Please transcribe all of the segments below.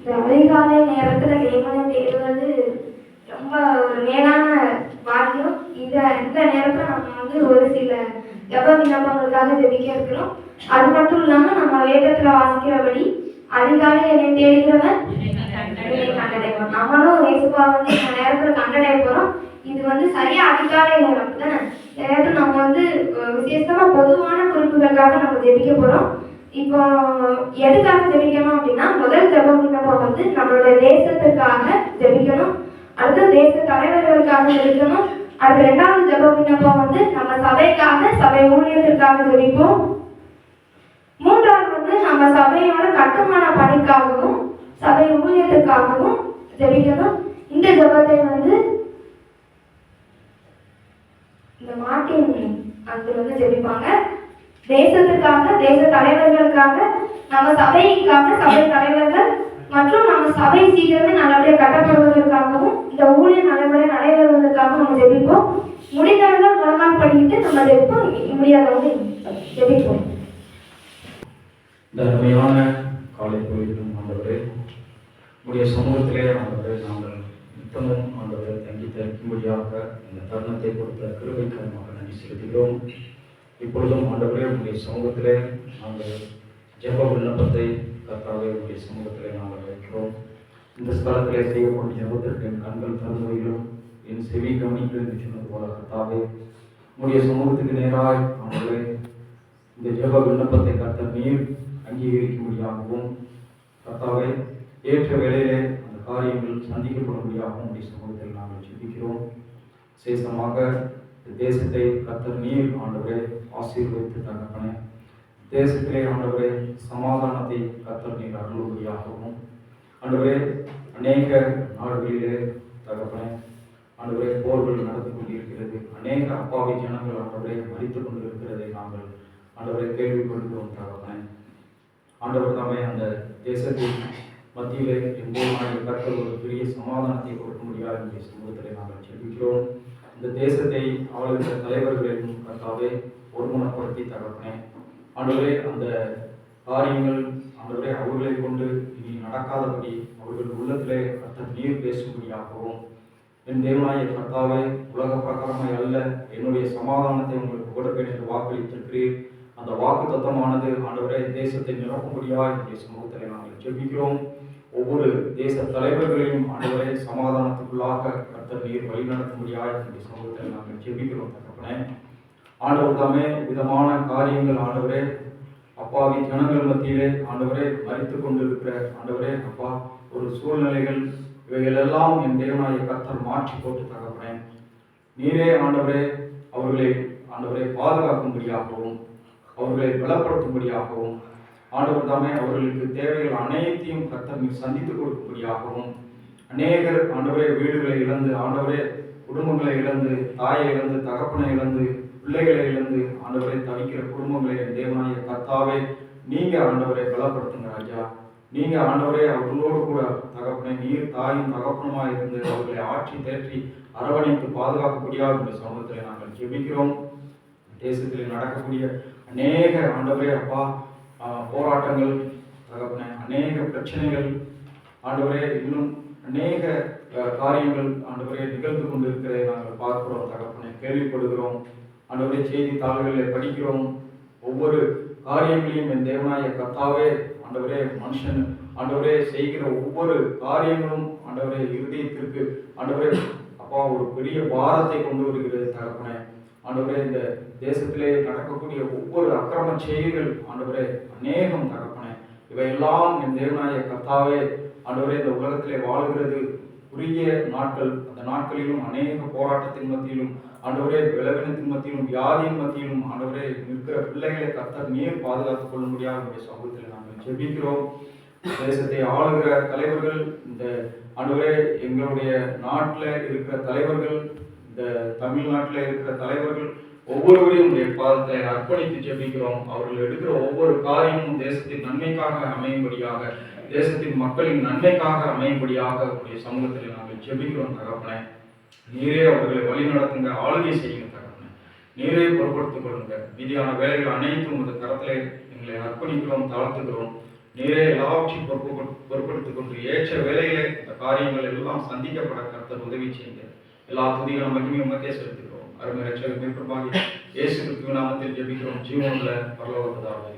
இந்த அதிகாலை நேரத்துல தெய்வம் தேடுவது ரொம்ப ஒரு மேலான பாக்கியம். இந்த இந்த நேரத்துல நம்ம வந்து ஒரு சில ஜப விண்ணப்பங்களுக்காக ஜெபிக்க இருக்கிறோம். அது மட்டும் இல்லாம நம்ம வேதத்துல வாசிக்கிறபடி அதிகாலை என்னை தேடுகிறவன் என்னை நம்மளும் இயேசுப்பா வந்து இந்த நேரத்துல கண்டடைய போறோம். இது வந்து சரியா அதிகாலை நேரம். தானே நேரத்தில் நம்ம வந்து விசேஷமாக விசேஷமா பொதுவான குறிப்புகளுக்காக நம்ம ஜெபிக்க போறோம். இப்போ எதுக்காக ஜெபிக்கணும் அப்படின்னா முதல் ஜெபம் விண்ணப்பம் வந்து நம்மளோட தேசத்துக்காக ஜெபிக்கணும். அடுத்த தேச தலைவர்களுக்காக ஜெபிக்கணும். அடுத்த ரெண்டாவது ஜெபம் விண்ணப்பம் வந்து நம்ம சபைக்காக சபை ஊழியத்திற்காக ஜெபிப்போம். மூன்றாவது வந்து நம்ம சபையோட கட்டுமான பணிக்காகவும் சபை ஊழியத்துக்காகவும் ஜெபிக்கணும். இந்த ஜெபத்தை வந்து இந்த மாட்டின் அதுல வந்து ஜெபிப்பாங்க. தேசத்துக்காக தேச தலைவர்களுக்காக நம்ம சபைக்காக சபை தலைவர்கள் மற்றும் நம்ம சபை சீக்கிரமே நல்லபடியாக கட்டப்படுவதற்காகவும் இந்த ஊழியர் நல்லபடியாக நடைபெறுவதற்காக நம்ம ஜெபிப்போம். முடிந்தவர்கள் முழங்கால் படிக்கிட்டு நம்ம ஜெபிப்போம். முடியாதவங்க ஜெபிப்போம். இந்த அருமையான காலை பொழுதிலும் ஆண்டவரே உடைய சமூகத்திலே ஆண்டவரே நாங்கள் நித்தமும் ஆண்டவரை தங்கி தரிக்கும்படியாக இந்த தருணத்தை கொடுத்த கிருபைக்காரமாக நன்றி செலுத்துகிறோம். இப்பொழுதும் ஆண்டவரே உங்களுடைய சமூகத்திலே நாங்கள் ஜெப விண்ணப்பத்தை கர்த்தாவே உங்களுடைய சமூகத்திலே நாங்கள் வைக்கிறோம். இந்த ஸ்தலத்திலே செய்யப்படும் ஜபத்திற்கு என் கண்கள் திறந்தவைகளும் என் செவி கவனிக்கும் என்று சொன்னது போல கர்த்தாவே உங்களுடைய சமூகத்துக்கு நேராய் ஆண்டவரே இந்த ஜெப விண்ணப்பத்தை கர்த்த நீர் அங்கீகரிக்கும்படியாகவும் கர்த்தாவே ஏற்ற வேளையிலே அந்த காரியங்கள் சந்திக்கப்படும்படியாகவும் உங்களுடைய சமூகத்தில் நாங்கள் சிந்திக்கிறோம் சேசமாக தேசத்தை கத்தர் நீர் ஆண்டவரே ஆசீர்வதித்து தகப்பனே. தேசத்திலே ஆண்டவரே சமாதானத்தை கத்தர் நீர் அருளும்படியாகவும். ஆண்டவரே அநேக நாடுகளிலே தகப்பனே ஆண்டவரே போர்கள் நடந்து கொண்டிருக்கிறது. அநேக அப்பாவி ஜனங்கள் ஆண்டவரே மறித்துக் கொண்டிருக்கிறதை நாங்கள் ஆண்டவரை கேள்விப்படுகிறோம் தகப்பனே. ஆண்டவர் தாமே அந்த தேசத்தின் மத்தியிலே எப்போதுமான கர்த்தர் ஒரு பெரிய சமாதானத்தை கொடுக்க முடியாது என்ற சமூகத்திலே நாங்கள் செல்விக்கிறோம் இந்த தேசத்தை ஆளுகிற தலைவர்களையும் கர்த்தாவே ஒருமுகப்படுத்தி தகப்பனே. ஆண்டவரே அந்த காரியங்கள் ஆண்டவரே அவர்களை கொண்டு இனி நடக்காதபடி அவர்கள் உள்ளத்திலே கர்த்தர் நீர் பேசும்படியாகவும் என் தேவனாய கர்த்தாவே உலக பிரகாரமாய் அல்ல என்னுடைய சமாதானத்தை உங்களுக்கு கொடுப்பேன் என்று வாக்களித்திருக்கிறீர். அந்த வாக்கு தத்தமானது ஆண்டவரே தேசத்தை நிரப்பும்படியாக என்னுடைய சமூகத்தில் நாங்கள் ஜெபிக்கிறோம். ஒவ்வொரு தேச தலைவர்களையும் ஆண்டவரே சமாதானத்துக்குள்ளாக கர்த்தர் நீர் வழிநடத்தும்படியாக என்னுடைய சமூகத்தை நாங்கள் ஜெபிக்கிறோம் தகப்பனே ஆண்டவர் தாமே விதமான காரியங்கள் ஆண்டவரே அப்பாவி ஜனங்கள் மத்தியிலே ஆண்டவரே மறித்து கொண்டிருக்கிற ஆண்டவரே அப்பா ஒரு சூழ்நிலைகள் இவைகளெல்லாம் என் தேவனாய கர்த்தர் மாற்றி போட்டு தகப்பனே. நீரே ஆண்டவரே அவர்களை ஆண்டவரை பாதுகாக்கும்படியாகவும் அவர்களை பலப்படுத்தும்படியாகவும் ஆண்டவர் தாமே அவர்களுக்கு தேவைகள் அனைத்தையும் கர்த்தர் சந்தித்துக் சந்தித்து கொடுக்கும்படியாகவும் அநேகர் ஆண்டவரே வீடுகளை இழந்து ஆண்டவரே குடும்பங்களை இழந்து தாயை இழந்து தகப்பனை இழந்து பிள்ளைகளை இழந்து ஆண்டவரை தவிக்கிற குடும்பங்களை என் தேவனாய கத்தாவே நீங்க ஆண்டவரை பலப்படுத்துங்க ராஜா. நீங்க ஆண்டவரே அவர்களோடு கூட தகப்பனை நீர் தாயும் தகப்பனுமா இருந்து அவர்களை ஆட்சி தேற்றி அரவணைத்து பாதுகாக்கக்கூடியார் என்ற சமூகத்தில் நாங்கள் ஜெபிக்கிறோம். தேசத்தில் நடக்கக்கூடிய அநேக ஆண்டவரே அப்பா போராட்டங்கள் தகப்பனே அநேக பிரச்சனைகள் ஆண்டவரே இன்னும் அநேக காரியங்கள் ஆண்டவரே நிகழ்ந்து கொண்டிருக்கிறதை நாங்கள் பார்க்கிறோம் தகப்பனை. கேள்விப்படுகிறோம் ஆண்டவரே செய்தித்தாள்களை படிக்கிறோம். ஒவ்வொரு காரியங்களையும் என் தேவனாய கத்தாவே ஆண்டவரே மனுஷன் ஆண்டவரே செய்கிற ஒவ்வொரு காரியங்களும் ஆண்டவரே இருதயத்திற்கு ஆண்டவரே அப்பா ஒரு பெரிய பாரத்தை கொண்டு வருகிறது தகப்பனை. ஆண்டவரே இந்த தேசத்திலே நடக்கக்கூடிய ஒவ்வொரு அக்கிரம செய்திகள் ஆண்டவரே அநேகம் தகப்பனே இவையெல்லாம் என் தேவனாய கர்த்தாவே ஆண்டவரே இந்த உலகத்திலே வாழுகிறது. குறுகிய நாட்கள் அந்த நாட்களிலும் அநேக போராட்டத்தின் மத்தியிலும் ஆண்டவரே விளவினத்தின் மத்தியிலும் வியாதியின் மத்தியிலும் ஆண்டவரே நிற்கிற பிள்ளைகளை கர்த்தர் நீர் பாதுகாத்துக் கொள்ள முடியாது நம்முடைய சமூகத்தில் நாங்கள் ஜெபிக்கிறோம். தேசத்தை ஆளுகிற தலைவர்கள் இந்த ஆண்டவரே எங்களுடைய நாட்டில் இருக்கிற தலைவர்கள் இந்த தமிழ்நாட்டில் இருக்கிற தலைவர்கள் ஒவ்வொருவரையும் உடைய பாதத்தை அர்ப்பணித்து ஜெபிக்கிறோம். அவர்கள் எடுக்கிற ஒவ்வொரு காரியமும் தேசத்தின் நன்மைக்காக அமையும்படியாக தேசத்தின் மக்களின் நன்மைக்காக அமையும்படியாக உடைய சமூகத்தில் நாங்கள் ஜெபிக்கிறோம் தகப்பனே. நீரே அவர்களை வழி நடத்துங்க ஆளுகை செய்யுங்க தகப்பனே. நீரே பொருட்படுத்திக் கொள்ளுங்க. மீதியான வேலைகள் அனைத்தும் உங்கள் கரத்திலே எங்களை அர்ப்பணிக்கிறோம் தாழ்த்துக்கிறோம். நீரே எல்லாவற்றையும் பொறுப்பு பொருட்படுத்திக் கொண்டு ஏற்ற வேலைகளை இந்த காரியங்கள் எல்லாம் சந்திக்கப்பட கருத்தர் உதவி செய்யுங்க. எல்லா துதிகளும் மகிமையும் உமக்கே செலுத்துகிறோம். அருமை ரட்சகர் மீட்புமாகி இயேசு கிறிஸ்துவ நாமத்தில் ஜெபிக்கிறோம். ஜீவனுள்ள பரலோகத்ததாவே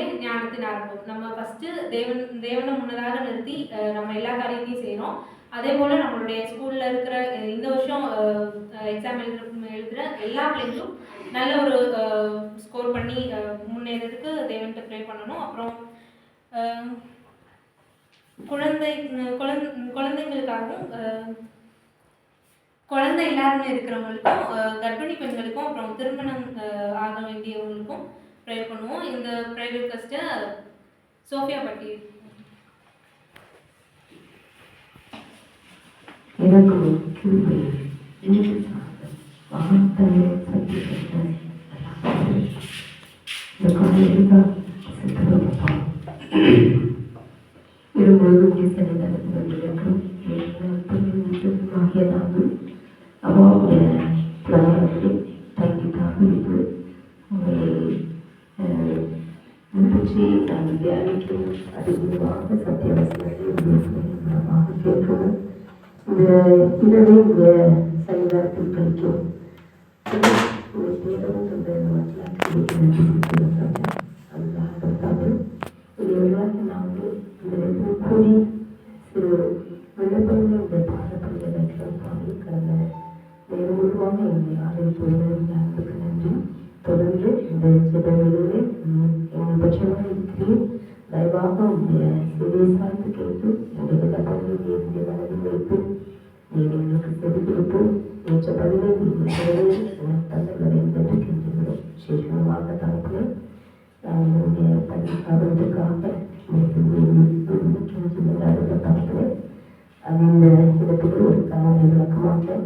பயப்படுதலே ஞானத்தின் ஆரம்பம். நம்ம ஃபஸ்ட்டு தேவன் தேவனை முன்னதாக நிறுத்தி நம்ம எல்லா காரியத்தையும் செய்கிறோம் அதே போல் நம்மளுடைய ஸ்கூலில் இருக்கிற இந்த வருஷம் எக்ஸாம் எழுதுற எழுதுகிற எல்லா பிள்ளைங்களும் நல்ல ஒரு ஸ்கோர் பண்ணி அஹ், முன்னேறதுக்கு தேவன்கிட்ட ப்ரே பண்ணணும். அப்புறம் குழந்தை குழந்தை குழந்தைங்களுக்காகவும் அஹ், குழந்தை இல்லாமல் இருக்கிறவங்களுக்கும் கர்ப்பிணி பெண்களுக்கும் அப்புறம் திருமணம் அஹ், ஆக வேண்டியவங்களுக்கும் ப்ரேயர் பண்ணுவோம். இந்த ப்ரேயர் ரிக்வஸ்ட்டை சோஃபியா பட்டி. எனக்கு வார்த்தையை சத்தியத்தை இந்த சித்தரப்பா இருபது வயசில் நடக்கும் ஒரு தேடவும் இந்த அதுதான் இது எல்லாத்தையும் நாங்கள் இந்த இடத்துல கூடி சிறு விண்ணப்பங்கள் இந்த பாடப்படியை வைக்கிறோம் கடந்த நேரம் முழுவாக எங்களை கேட்கிறோம் சேஷமாக தரப்பில் நம்முடைய பள்ளிக்காரர்களுக்காக தரப்பில் இடத்துக்கு ஒரு காரணம் விளக்கமாக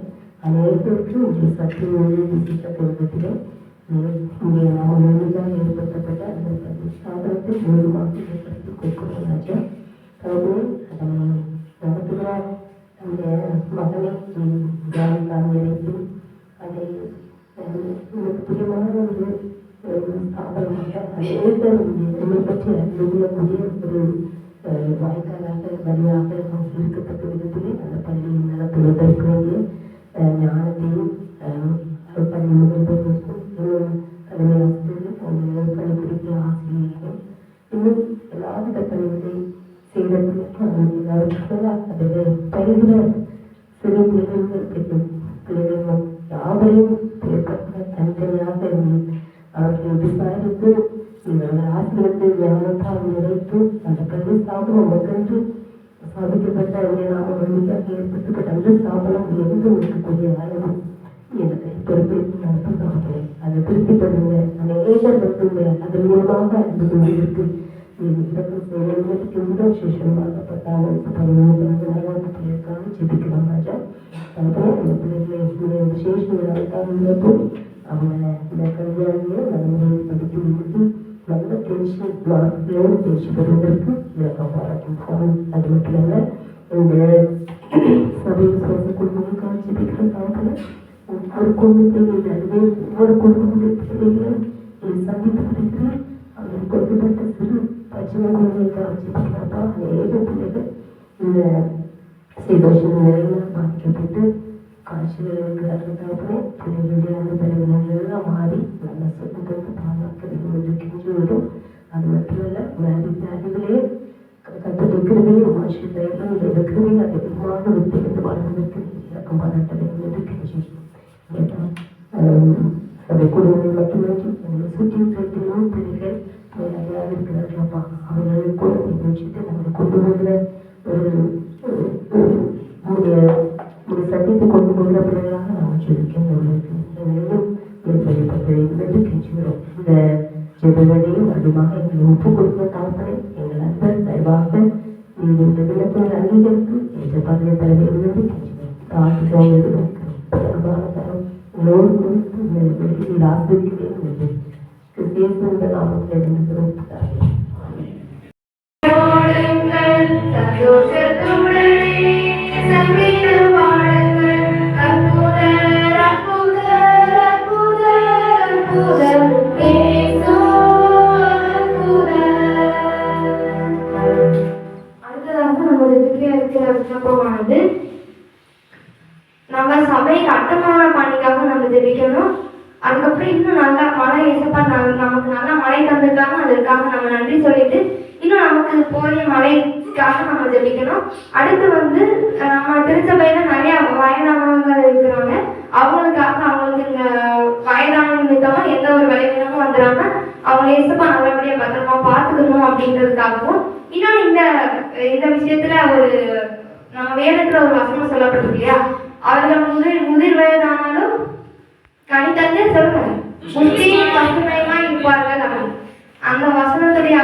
அனைவருக்கும் இங்கே சற்று மொழி விசித்த கருவத்திலே இங்கே நாம் முழுதாக ஏற்படுத்தப்பட்ட அந்த பள்ளி மூலமாக ஏற்படுத்தி கொடுக்கிறோம் ராஜா அந்த மகனை அதை உங்களுக்கு பிரியமான ஒரு ஸ்தாபனமாக அநேகர் என்னை பற்றி அறிந்துகொள்ளக்கூடிய ஒரு அஹ், வாய்க்காலாக வழியாக இருக்கத்தக்க விதத்திலே அந்த பள்ளியை நடத்துவதற்கு வேண்டிய அஹ், ஞானத்தையும் அஹ், அது பள்ளி முதல்வர்களுக்கும் இன்னும் தலைமை ஆசிரியர்கள் அவங்க பள்ளிக்குடிக்கிற ஆசிரியர்களும் இன்னும் எல்லாவித பணிகளை செய்வதற்கு எல்லாருக்கும் அதில் பயிர்கிற கல்வி ஸ்தாபனம் மகிழ்ந்து சாதிக்கப்பட்ட அவருடைய நாம வழியாக ஏற்படுத்தப்பட்ட அந்த ஸ்தாபனம் எங்கு இருக்கக்கூடிய அளவு எனக்கு பொறுப்பேற்று நடத்துகிறார்களே அதை திருப்திப்படுங்க அநேகர் மட்டுமே அதன் மூலமாக அன்பு கொண்டிருக்கு இதற்கும் செய்வதற்கு முதல் சேஷமாகப்பட்டாலும் பரிமாணத்திற்காக ஜெபிக்கிறோம் ராஜா அதுபோல அந்த பிள்ளைகளை இந்த விசேஷ விழாவுக்காக அவங்க இந்த கல்வியாளியை நடைமுறையில் படித்து முடித்து நல்ல தேர்ச்சி மார்க்களோடு தேர்ச்சி பெறுவதற்கு விளக்கம் பாராட்டும் அது மட்டும் இல்ல இந்த சபை சுவாச குடும்பங்களுக்காக ஜெபிக்கிற காலத்தில் ஒவ்வொரு குடும்பத்தையும் அதுவே ஒவ்வொரு குடும்பங்களுடைய பிள்ளைகளையும் சந்தித்து கிடைத்து அவர்கள் கொடுக்கப்பட்ட சிறு பச்சை குழந்தைக்காக ஜெபிக்கிறப்பா அநேக பிள்ளைகள் இந்த சீதோஷம் நிலையில் பாதிக்கப்பட்டு காய்ச்சல் இருக்கிறார்களே பிள்ளைகளுடைய அந்த பலவீனங்கள்லாம் மாறி நல்ல சுத்தத்தை பாதுகாக்கிறது என்று கெஞ்சி வரும் அது மட்டுமல்ல வியாதி வியாதிகளே கத்தத்தை கிருமையும் ஆசிரியர்களும் இந்த கிருமையை அதிகமாக விட்டு வாழ்வதற்கு இறக்கம் பாராட்ட வேண்டும் என்று கெஞ்சி சபை குழுவில் மட்டுமின்றி எங்களை சுற்றி இருக்கிற பிள்ளைகள் இருக்கிறார்களப்பா அவர்கள் நிகழ்ச்சித்து நம்மளை ஜெபங்களையும் எங்களை ஒப்பு கொடுக்க தாழ்த்தனை எங்கள் அன்பர் தயவாக நீங்கள் இந்த தினத்தில் அங்கீகரித்து என்ற பதவியை தர வேண்டும் என்று கெஞ்சுகிறோம் தாழ்த்து உங்களோடு ஆசிரியர்களே கிறிஸ்தியன் நாமத்தில் இருந்து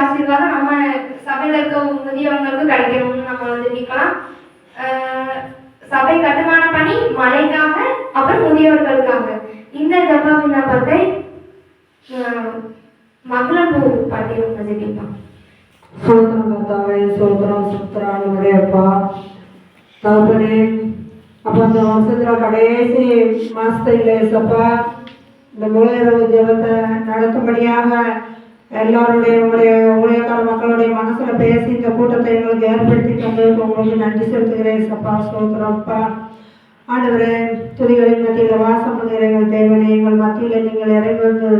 ஆசீர்வாதம் நம்ம சபையில இருக்க முதியவங்களுக்கு கிடைக்கணும்னு நம்ம வந்து ஆஹ் சபை கட்டுமான பணி மழைக்காக அப்புறம் முதியவர்களுக்காக. இந்த ஜப விண்ணப்பத்தை ஆஹ் மகளம்பூ பட்டியல் ஜெபிப்பான் சோத்திரம் கர்த்தாவே சோத்திரம் சுத்திரானுடைய அப்பா. தகப்பனே அப்போ அந்த வருஷத்துல கடைசி மாசத்துல சப்பா இந்த முழு இரவு ஜபத்தை நடக்கும்படியாக எல்லோருடைய உங்களுடைய ஊழியக்கார மக்களுடைய மனசுல பேசி இந்த கூட்டத்தை எங்களுக்கு ஏற்படுத்தி தந்ததுக்கு உங்களுக்கு நன்றி செலுத்துகிறேன். சப்பா சோத்திரப்பா ஆண்டவரே துதிகளின் மத்தியில் வாசம் பண்ணுகிற எங்கள் தேவனே எங்கள் மத்தியில் நீங்கள் இறங்கி வந்து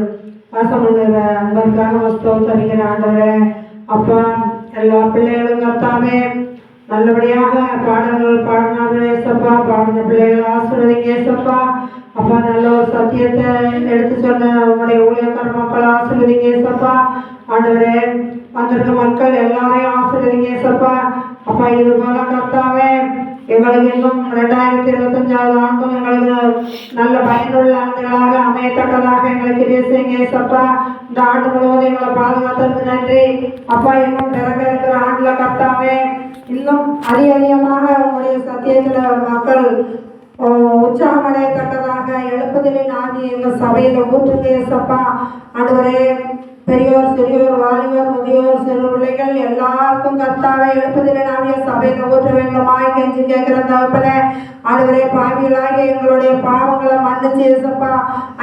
வாசம் பண்ணுகிற அன்பருக்காக ஸ்தோத்தரிக்கிற ஆண்டவரே. அப்பா எல்லா பிள்ளைகளும் கத்தாமே. நல்லபடியாக பாடல்கள் பாடினார்கள் ஏசப்பா பாடின பிள்ளைகளை ஆசிரியர் ஏசப்பா அப்பா நல்ல ஒரு சத்தியத்தை எடுத்து சொன்ன உங்களுடைய ஊழியக்கார மக்கள் ஆசிர்வதிங்க ஏசப்பா. ஆண்டவரே வந்திருக்க மக்கள் எல்லாரையும் ஆசிர்வதிங்க ஏசப்பா. அப்பா இது போல கர்த்தாவே எங்களுக்கு இன்னும் ரெண்டாயிரத்தி இருபத்தஞ்சாவது ஆண்டும் எங்களுக்கு நல்ல பயனுள்ள ஆண்டுகளாக அமையத்தக்கதாக எங்களுக்கு பேசுங்க ஏசப்பா. இந்த ஆண்டு முழுவதும் எங்களை பாதுகாத்ததுக்கு நன்றி. அப்பா இன்னும் பிறகு இருக்கிற ஆண்டுல கர்த்தாவே இன்னும் அதிக அதிகமாக உங்களுடைய சத்தியத்தில் மக்கள் உற்சாகமடையத்தக்கதாக எழுப்புதலின் ஆதி எங்கள் சபையில் ஊற்றுங்க சப்பா ஆண்டவரே பெரியோர் சிறியோர் வாலிபர் முதியோர் சிறு பிள்ளைகள் எல்லாருக்கும் கர்த்தாவை எழுப்பதிலே ஆகிய சபையில் ஊற்ற வேண்டுமாய் கெஞ்சி கேட்கிற தகப்பனே ஆண்டவரே பாவிகளாக எங்களுடைய பாவங்களை மன்னிச்சு இசப்பா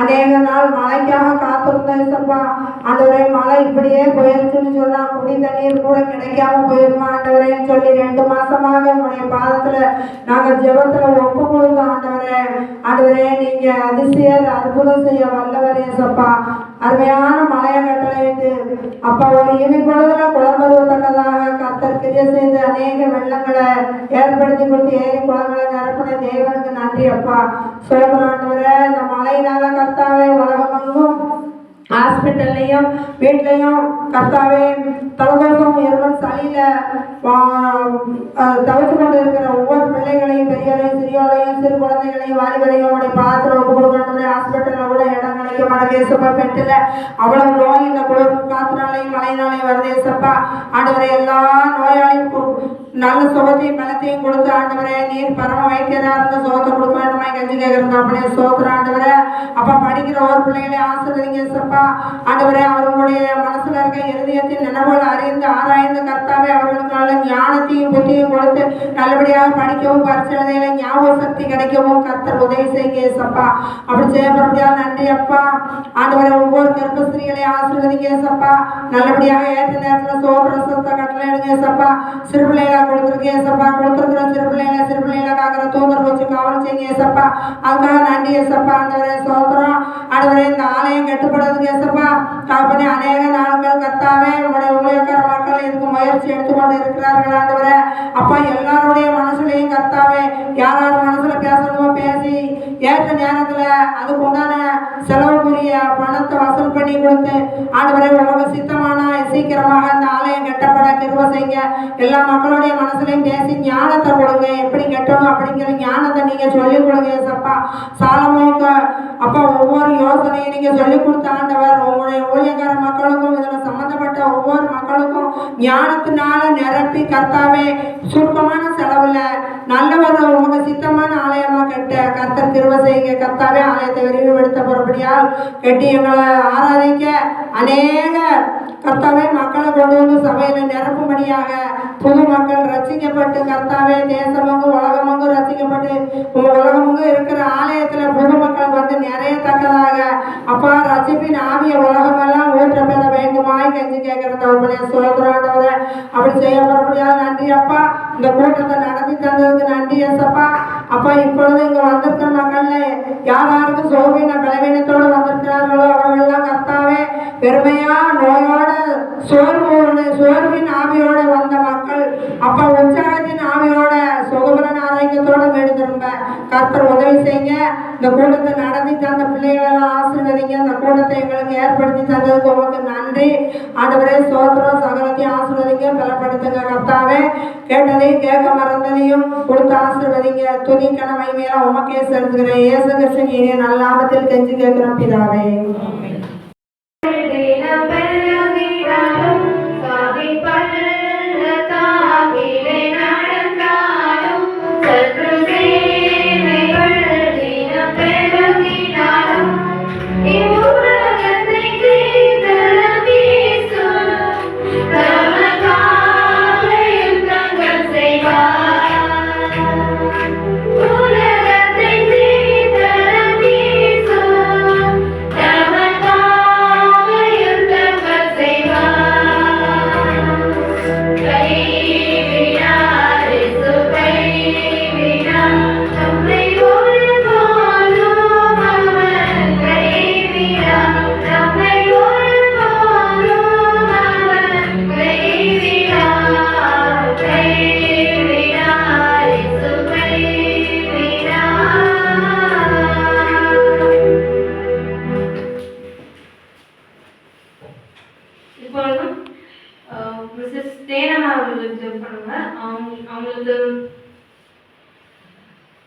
அநேக நாள் மழைக்காக காத்திருந்தோம் இசப்பா ஆண்டவரே மழை இப்படியே போயிருச்சுன்னு சொன்னா குடி தண்ணீர் கூட கிடைக்காம போயிருமா ஆண்டவரேன்னு சொல்லி ரெண்டு மாசமாக உங்களுடைய பாதத்துல நாங்க ஜெபத்துல ஒப்பு கொடுத்தோம் ஆண்டவரே. ஆண்டவரே நீங்க அதிசயர் அற்புதம் செய்ய வல்லவரே ஏசப்பா. அருமையான மலைய கட்டளையிட்டு அப்பா ஒரு இனி பொழுதுல குளம்பருவத்தக்கதாக கத்தர் கிரிய செய்து அநேக வெள்ளங்களை ஏற்படுத்தி கொடுத்து ஏரி குளங்களை நிரப்பின தேவனுக்கு நன்றி அப்பா. சோதராண்டவரே இந்த மலையினால கர்த்தாவே உலகமெங்கும் ஹாஸ்பிட்டல்லையும் வீட்லையும் கர்த்தாவே தலதோஷம் இருமல் சளியில தவிச்சு கொண்டு இருக்கிற ஒவ்வொரு பிள்ளைகளையும் பெரியோரையும் சிறியோரையும் சிறு குழந்தைகளையும் வாலிபரையும் அவருடைய பாத்திரம் ஒப்பு கொடுக்கணும் ஹாஸ்பிட்டலில் கூட இடம் கிடைக்க மாட்டேங்குது. சப்பா பெட்டில் அவ்வளவு நோய் இந்த குளிர் காத்தினாலையும் மழையினாலையும் வருது சப்பா ஆண்டவரை எல்லா நோயாளியும் நல்ல சுகத்தையும் பலத்தையும் கொடுத்து ஆண்டவரே நீர் பரம வைத்தியரா இருந்த சுகத்தை கொடுக்க வேண்டுமா கஞ்சி கேட்கிறோம் அப்படியே சோத்திர ஆண்டவரே. அப்பா படிக்கிற ஒரு பிள்ளைகளே ஆசிரியங்க சப்பா ஆண்டவரே அவர்களுடைய மனசுல இருக்க இருதயத்தின் நினைவுகள் அறிந்து ஆராய்ந்து கர்த்தாவே அவர்களுக்கு நல்ல ஞானத்தையும் புத்தியும் கொடுத்து நல்லபடியாக படிக்கவும் பரிசீலனையில ஞாபக சக்தி கிடைக்கவும் கர்த்தர் உதவி செய்யுங்க சப்பா அப்படி செய்யப்படுறபடியா நன்றி அப்பா. ஆண்டவரே ஒவ்வொரு கர்ப்பஸ்திரிகளை ஆசிரியங்க சப்பா நல்லபடியாக ஏற்ற நேரத்தில் சோபிரசத்தை கட்டளை எடுங்க சப்பா சிறு கொடுத்துருக்கு ஏசப்பா. சப்பா சிறு பிள்ளைகளை சிறு பிள்ளைகளை காக்கிற தூதர் வச்சு காவல் செய்யுங்க ஏசப்பா. அதுக்காக நன்றி ஏசப்பா. ஆண்டவரே சோதரம் ஆண்டவரே இந்த ஆலயம் கட்டுப்படுறதுக்கு ஏசப்பா. காப்பனி அநேக நாட்கள் கத்தாவே உங்களுடைய ஊழியக்கார மக்கள் இதுக்கு முயற்சி எடுத்துக்கொண்டு இருக்கிறார்கள் ஆண்டவரே. அப்பா எல்லாருடைய மனசுலையும் கத்தாவே. யார் யார் மனசுல பேசணுமோ பேசி ஏற்ற நேரத்தில் அதுக்கு உண்டான செலவுக்குரிய பணத்தை வசூல் பண்ணி கொடுத்து ஆண்டவரே உலக சித்தமான சீக்கிரமாக கிருப செய்யுங்க. எல்லா மக்களுடைய மனசுலையும் பேசி ஞானத்தை கொடுங்க. எப்படி கட்டணும் அப்படிங்கிற ஞானத்தை நீங்க சொல்லிக் கொடுங்க சப்பா சாலமோக்கு அப்பா ஒவ்வொரு யோசனையும் நீங்க சொல்லிக் கொடுத்த ஆண்டவர் உங்களுடைய ஊழியக்கார மக்களுக்கும் இதுல சம்மந்தப்பட்ட ஒவ்வொரு மக்களுக்கும் ஞானத்தினால நிரப்பி கர்த்தாவே சுருக்கமான செலவுல நல்ல ஒரு உங்க சித்தமான ஆலயமா கட்ட கர்த்தர் கிருப செய்யுங்க. கர்த்தாவே ஆலயத்தை விரிவுபடுத்த போறபடியால் கட்டி எங்களை ஆராதிக்க அநேக கர்த்தாவே மக்களை கொண்டு வந்து சபையில நிரப்பும்படியாக புது மக்கள் ரசிக்கப்பட்டு கர்த்தாவே தேசமங்கும் உலகமங்கும் ரசிக்கப்பட்டு உங்க உலகமங்கும் இருக்கிற ஆலயத்துல புது மக்கள் வந்து நிறையத்தக்கதாக. அப்பா ரசிப்பின் ஆவிய உலகமெல்லாம் ஊற்றப்பட வேண்டுமாய் கஞ்சி கேட்கிற தவப்பனே சோதராண்டவரை. அப்படி செய்ய முடியாது நன்றி அப்பா. இந்த கூட்டத்தை நடத்தி தந்ததுக்கு நன்றி எஸ்அப்பா அப்பா இப்பொழுது இங்க வந்திருக்கிற மக்கள்ல யார் யாருக்கு சோபீன பலவீனத்தோடு வந்திருக்கிறார்களோ அவர்களெல்லாம் கர்த்தாவே பெருமையா நோயோட சோர்வோடு சோர்வின் ஆவியோட வந்த மக்கள் அப்ப உற்சாகத்தின் ஆவியோட சுகபலன் ஆரோக்கியத்தோட வீடு திரும்ப. கர்த்தர் உதவி செய்யுங்க இந்த கூட்டத்தை நடத்தி தந்த பிள்ளைகளெல்லாம் ஆசீர்வதிங்க. அந்த கூட்டத்தை எங்களுக்கு ஏற்படுத்தி தந்ததுக்கு உங்களுக்கு நன்றி. ஆண்டவரே சோத்திரம் சகலத்தையும் ஆசீர்வதிங்க பலப்படுத்துங்க கர்த்தாவே. கேட்டதையும் கேட்க மறந்ததையும் கொடுத்து ஆசீர்வதிங்க. துணி கனவை மேல உமக்கே செலுத்துகிறேன். இயேசு கிருஷ்ணன் இனிய நல்லாமத்தில் கெஞ்சி கேட்கிறோம் பிதாவே. இப்போ வந்து மிஸ்ஸஸ் தேனா அவர்களுக்கு பண்ணுங்க. அவங்க அவங்களுக்கு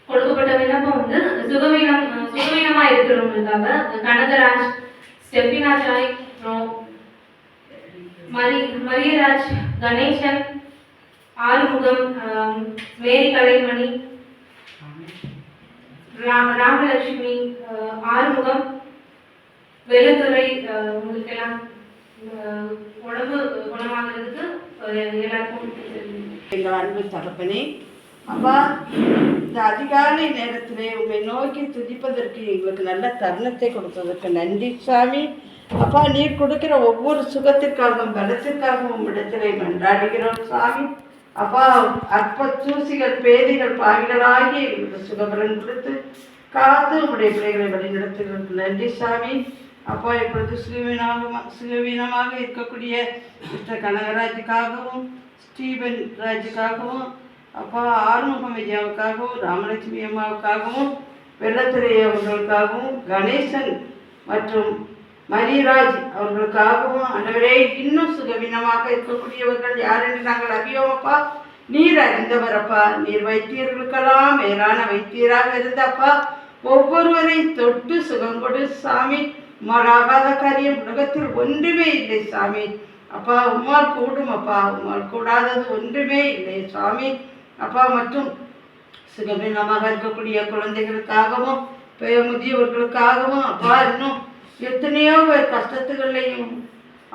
கொடுக்கப்பட்ட விண்ணப்பம் வந்து சுகவீனம் சுகவீனமா இருக்கிறவங்களுக்காக கனகராஜ் ஸ்டெபினா ஜாய் அப்புறம் மரி மரியராஜ் கணேசன் ஆறுமுகம் மேரி கலைமணி ரா- ராமலட்சுமி ஆறுமுகம் வெள்ளத்துறை உங்களுக்கு எல்லாம் உடம்பு குணமாகிறதுக்கு எல்லாருக்கும் எங்கள் அன்பு தகப்பனே அப்பா இந்த அதிகாலை நேரத்திலே உங்களை நோக்கி துதிப்பதற்கு எங்களுக்கு நல்ல தருணத்தை கொடுத்ததற்கு நன்றி சாமி. அப்பா நீர் கொடுக்கிற ஒவ்வொரு சுகத்திற்காகவும் பலத்திற்காகவும் உம்மிடத்திலே மன்றாடுகிறோம் சாமி. அப்பா அற்ப தூசிகள் பேதிகள் பாவிகளாகி எங்களுக்கு சுகபலன் கொடுத்து காத்து உங்களுடைய பிள்ளைகளை வழிநடத்துகிறதுக்கு நன்றி சாமி. அப்பா இப்பொழுது சுகவீனமாக சுகவீனமாக இருக்கக்கூடிய மிஸ்டர் கனகராஜுக்காகவும் ஸ்டீபன் ராஜுக்காகவும் அப்பா ஆறுமுகம் விஜயாவுக்காகவும் ராமலட்சுமி அம்மாவுக்காகவும் வெள்ளத்துறை அவர்களுக்காகவும் கணேசன் மற்றும் மணிராஜ் அவர்களுக்காகவும் ஆண்டவரே இன்னும் சுகவீனமாக இருக்கக்கூடியவர்கள் யார் என்று நாங்கள் அறியோமப்பா? நீர் அறிந்தவரப்பா. நீர் வைத்தியர்களுக்கெல்லாம் மேலான வைத்தியராக இருந்தப்பா. ஒவ்வொருவரை தொட்டு சுகம் கொடு சாமி. மாறாகாத காரியம் உலகத்தில் ஒன்றுமே இல்லை சாமி. அப்பா உமால் கூடும் அப்பா. உமால் கூடாதது ஒன்றுமே இல்லை சாமி. அப்பா மற்றும் சுகமீனமாக இருக்கக்கூடிய குழந்தைகளுக்காகவும் பெய முதியவர்களுக்காகவும் அப்பா இன்னும் எத்தனையோ பேர் கஷ்டத்துகள்லையும்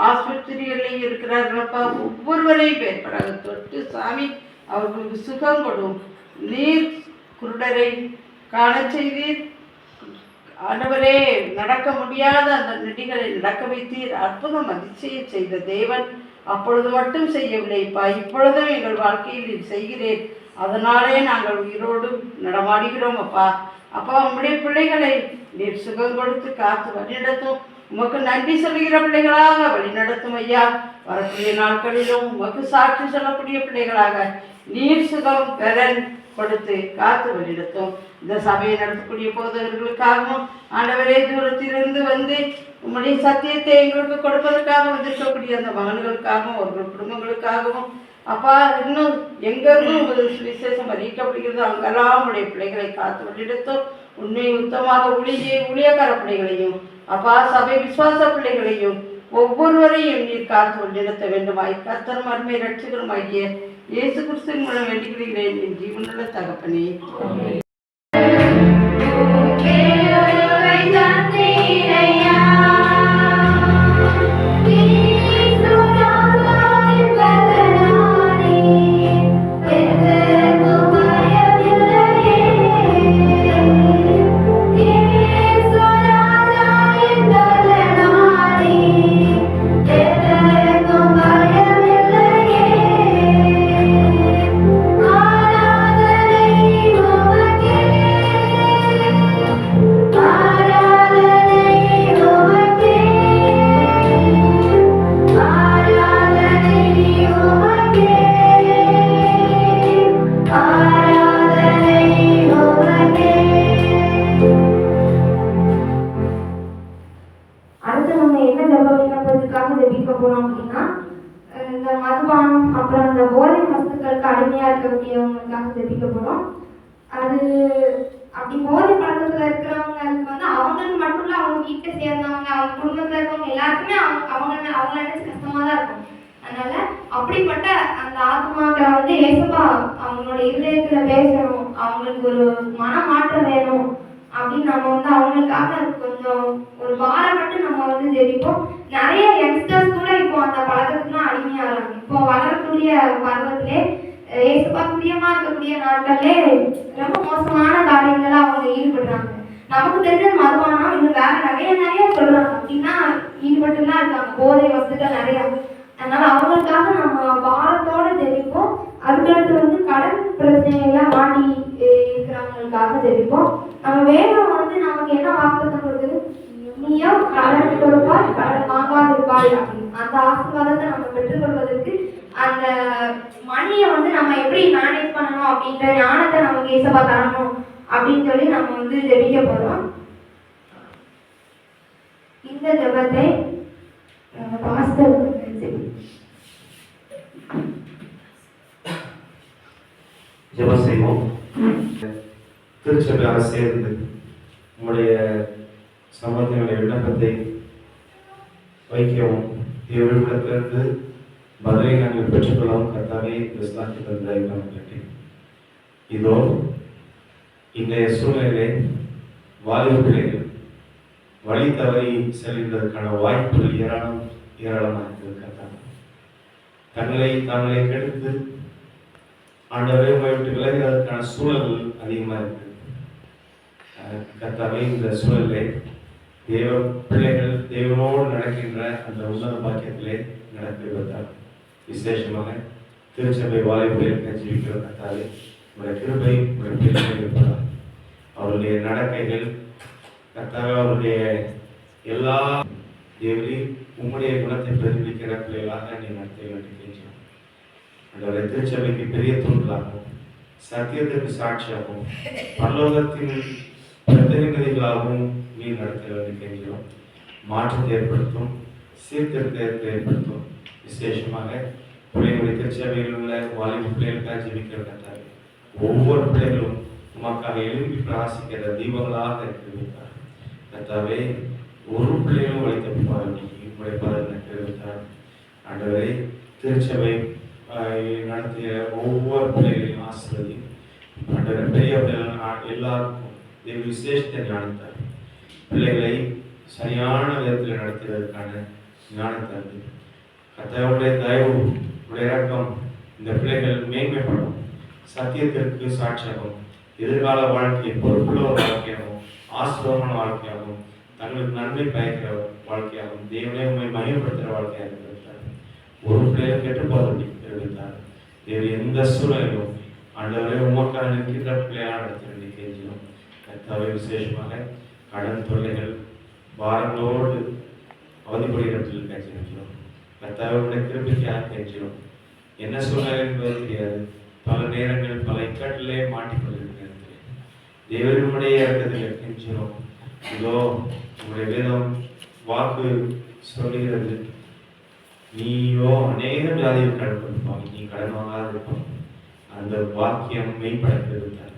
ஆஸ்பத்திரிகள்லையும் இருக்கிறார்களப்பா ஒவ்வொருவரையும் பேர்படாத தொட்டு சாமி. அவர்களுக்கு சுகம் கொடும் நீர் குருடரை காண செய்தீர் ஆண்டவரே நடக்க முடியாத அந்த நெடிகளை நடக்க வைத்தீர். அற்புதம் அதிசயம் செய்த தேவன் அப்பொழுது மட்டும் செய்யவில்லைப்பா இப்பொழுதும் எங்கள் வாழ்க்கையில் செய்கிறேன். அதனாலே நாங்கள் உயிரோடு நடமாடுகிறோம் அப்பா. அப்பா உங்களுடைய பிள்ளைகளை நீர் சுகம் கொடுத்து காத்து வழிநடத்தும். உமக்கு நன்றி சொல்கிற பிள்ளைகளாக வழிநடத்தும் ஐயா. வரக்கூடிய நாட்களிலும் உமக்கு சாட்சி சொல்லக்கூடிய பிள்ளைகளாக நீர் சுகம் பெறன் கொடுத்து காத்து வழிநடத்தும். இந்த சபையை நடத்தக்கூடிய போதகர்களுக்காகவும் ஆண்டவரே தூரத்திலிருந்து வந்து உங்களுடைய சத்தியத்தை எங்களுக்கு கொடுப்பதற்காக வந்திருக்கக்கூடிய அந்த மகன்களுக்காகவும் அவர்கள் குடும்பங்களுக்காகவும் அப்பா இன்னும் எங்கெங்கும் உமது சுவிசேஷம் அறிவிக்கப்படுகிறது அங்கெல்லாம் உடைய பிள்ளைகளை காத்து வழிநடத்தும். உண்மை உத்தமாக ஊழிய ஊழியக்கார பிள்ளைகளையும் அப்பா சபை விசுவாச பிள்ளைகளையும் ஒவ்வொருவரையும் நீர் காத்து வழிநடத்த வேண்டுமாய். கர்த்தரும் அருமை ரட்சகருமாகிய இயேசு கிறிஸ்துவின் மூலம் வேண்டிக்கிறேன் என் ஜீவனுள்ள தகப்பனே. அடுத்து இதயத்துல பேசணும் அவங்களுக்கு ஒரு மனமாற்றம் வேணும் அப்படின்னு நம்ம வந்து அவங்களுக்காக கொஞ்சம் ஒரு வாரம் மட்டும் நம்ம வந்து ஜெயிப்போம் நிறைய யங்ஸ்டர்ஸ் கூட இப்போ அந்த பழக்கத்துக்குலாம் அடிமையாகிறாங்க. இப்போ வளரக்கூடிய பருவத்திலே ஏசப்பா பிரியமா இருக்கக்கூடிய நாட்கள்லே ரொம்ப மோசமான காரியங்களை அவங்க ஈடுபடுறாங்க. நமக்கு தெரிஞ்சது மதுபானம் இன்னும் வேற நிறைய நிறைய சொல்றாங்க. அப்படின்னா ஈடுபட்டுலாம் இருக்காங்க. போதை வசதிகள் நிறைய. அதனால அவங்களுக்காக நம்ம வாரத்தோட ஜெயிப்போம் அதுக்கடுத்து வந்து கடன் பிரச்சனைகள்ல மாட்டி அஹ் இருக்கிறவங்களுக்காக ஜெபிப்போம் நம்ம வேதம் வந்து நமக்கு என்ன வாக்குத்தம் கொடுக்குது நீயோ கடன் கொடுப்பாய் கடன் வாங்காதிருப்பாய் அப்படின்னு அந்த ஆசீர்வாதத்தை நம்ம பெற்றுக்கொள்வதற்கு அந்த மணியை வந்து நம்ம எப்படி மேனேஜ் பண்ணணும் அப்படின்ற ஞானத்தை நமக்கு ஏசப்பா தரணும் அப்படின்னு சொல்லி நம்ம வந்து போறோம் இந்த ஜெபத்தை ஜெபம் செய்வோம். திருச்சபையாக சேர்ந்து உங்களுடைய சம்பந்தங்களுடைய விண்ணப்பத்தை வைக்கவும். தேவனிடத்திலிருந்து பதிலை நாங்கள் பெற்றுக்கொள்ளவும் கர்த்தாவே விசுவாசி தந்த கட்டி இதோ இன்றைய சூழ்நிலை வாலிப வழி தவறி செல்கின்றதற்கான வாய்ப்புகள் ஏராளம் ஏராளமாக இருக்கிறது? கர்த்தாவே தங்களை தாங்களே கெடுத்து ஆண்டவரை உங்களை விட்டு விலகிறதுக்கான சூழல் அதிகமாக இருக்கு. அஹ் இந்த சூழலை தேவ பிள்ளைகள் தேவனோடு நடக்கின்ற அந்த உன்னத பாக்கியத்திலே நடத்திவிட்டார் விசேஷமாக திருச்சபை வாய்ப்புகளுக்கு ஜீவிக்கிற கர்த்தாவே உங்களுடைய கிருபை உங்களுடைய பிள்ளைகள் இருப்பதால் அவருடைய நடக்கைகள் கர்த்தாவே அவருடைய எல்லா தேவரி உம்முடைய குணத்தை பிரதிபலிக்கிற பிள்ளைகளாக நீ நடத்த வேண்டியிருக்கின்றோம் கெஞ்சுகிறோம் திருச்சபைக்கு பெரிய தூண்களாகவும் சத்தியத்திற்கு சாட்சியாகவும் பரலோகத்தின் பிரதிநிதிகளாகவும் நீ நடத்த வேண்டியிருக்கின்றோம் மாற்றத்தை ஏற்படுத்தும் சீர்திருத்தத்தை ஏற்படுத்தும். விசேஷமாக பிள்ளைகளுடைய திருச்சபையில் உள்ள வாலிப பிள்ளைகளுக்காக ஜீவிக்கிற கத்தாவே ஒவ்வொரு பிள்ளைகளும் உமக்காக எழுப்பி பிராசிக்கிற தீபங்களாக இருக்கிறார். கத்தாவே ஒரு பிள்ளைகளும் வழி தப்பிப்பார்கள் உங்களுடைய பதவியை தெரிவித்தார் ஆண்டவரே திருச்சபை நடத்திய ஒவ்வொரு பிள்ளைகளையும் ஆசிர்வதி. ஆண்டவரே பெரிய பிள்ளைகள் எல்லாருக்கும் தேவ விசேஷத்தை ஞானத்தார். பிள்ளைகளை சரியான விதத்தில் நடத்துவதற்கான ஞானத்தை கத்தாவுடைய தயவு உடைய இறக்கம் இந்த பிள்ளைகள் மேன்மைப்படும். சத்தியத்திற்கு சாட்சியாகும். எதிர்கால வாழ்க்கை பொறுப்புள்ள ஒரு வாழ்க்கையாகவும் ஆசிரமமான வாழ்க்கையாகவும் தங்களுக்கு நன்மை பயக்கிற வாழ்க்கையாகவும் தேவனே உண்மை மையப்படுத்துகிற வாழ்க்கையாக இருக்கிறார். ஒரு பிள்ளையை கெட்டு போவதை தெரிவித்தார் தேவன் எந்த சூழலிலும் ஆண்டவரே உமக்காக நிற்கின்ற பிள்ளையான நடத்தி கெஞ்சினோம் கத்தாவை விசேஷமாக கடன் தொல்லைகள் பாரங்களோடு அவதிப்படுகிற பிள்ளைகள் கத்தாவை கர்த்தாவுடைய கிருபிக்காக கெஞ்சினோம் என்ன சூழ்நிலை என்பது தெரியாது. பல நேரங்கள் பல இக்கட்டிலே மாட்டிக்கொள்ள தேவனுடைய இடத்தில் கெஞ்சினோம் இதோ உங்களுடைய வேதம் வாக்கு சொல்லுகிறது. நீயோ அநேகம் ஜாதிகள் கடன் கொடுப்பாங்க நீ கடன் வாங்காத இருப்பாங்க அந்த வாக்கியம் மெய்ப்படத்திருந்தார்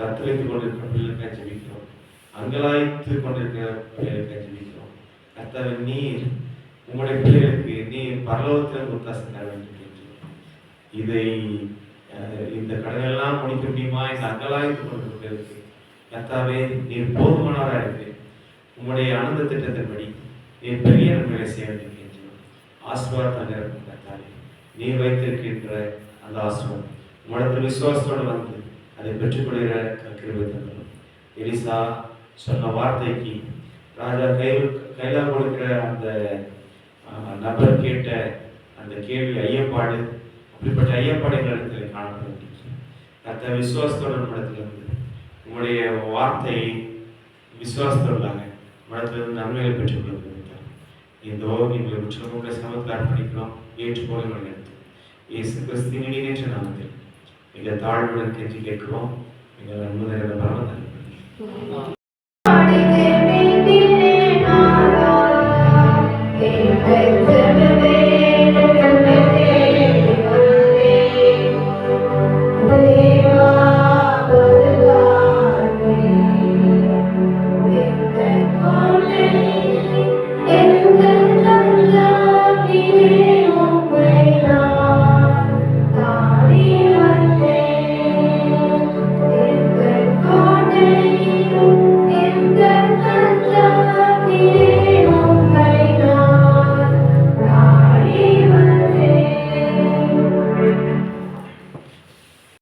தத்தளித்துக் கொண்டிருக்கிற பிள்ளைகளுக்கு ஜபிக்கிறோம். அங்கலாய்த்து கொண்டிருக்கிற பிள்ளைகளுக்கு ஜபிக்கிறோம். கத்தவை நீர் உங்களுடைய பிள்ளைகளுக்கு நீர் பரலோகத்தில் ஒத்தாசை தர வேண்டும் இதை இந்த கடனெல்லாம் முடிக்க முடியுமா? இந்த அங்கலாய்த்து கொண்டிருக்கிறது கத்தாவே நீர் போதுமானவராக இருக்கு உங்களுடைய ஆனந்த திட்டத்தின்படி நீர் பெரிய நன்மைகளை செய்ய வேண்டும் என்று நிரப்பும் கர்த்தாவே நீர் வைத்திருக்கின்ற அந்த ஆசீர்வாதம் உங்களிடத்தில் விசுவாசத்தோடு வந்து அதை பெற்றுக்கொள்கிற கிருபை தந்தோம் எலிசா சொன்ன வார்த்தைக்கு ராஜா கையில் கையில் கொடுக்கிற அந்த நபர் கேட்ட அந்த கேள்வி ஐயப்பாடு இப்படிப்பட்ட ஐயப்பாடு எங்களிடத்தில் காணப்பட வேண்டும் கத்த விசுவாசத்தோடு நம்மிடத்தில் இருந்து உங்களுடைய வார்த்தையை விசுவாசத்தோடாக நம்மிடத்தில் நன்மைகளை பெற்றுக்கொள்ள கொள்ள இதோ எங்களை முற்றிலும் உங்களுடைய சமத்தில் அர்ப்பணிக்கிறோம். ஏற்றுக்கொள்ள வேண்டும் இயேசு கிறிஸ்துவின் இணையற்ற நாமத்தில் மிக தாழ்வுடன் கெஞ்சி கேட்கிறோம். எங்கள் அன்பு நிறைந்த பரம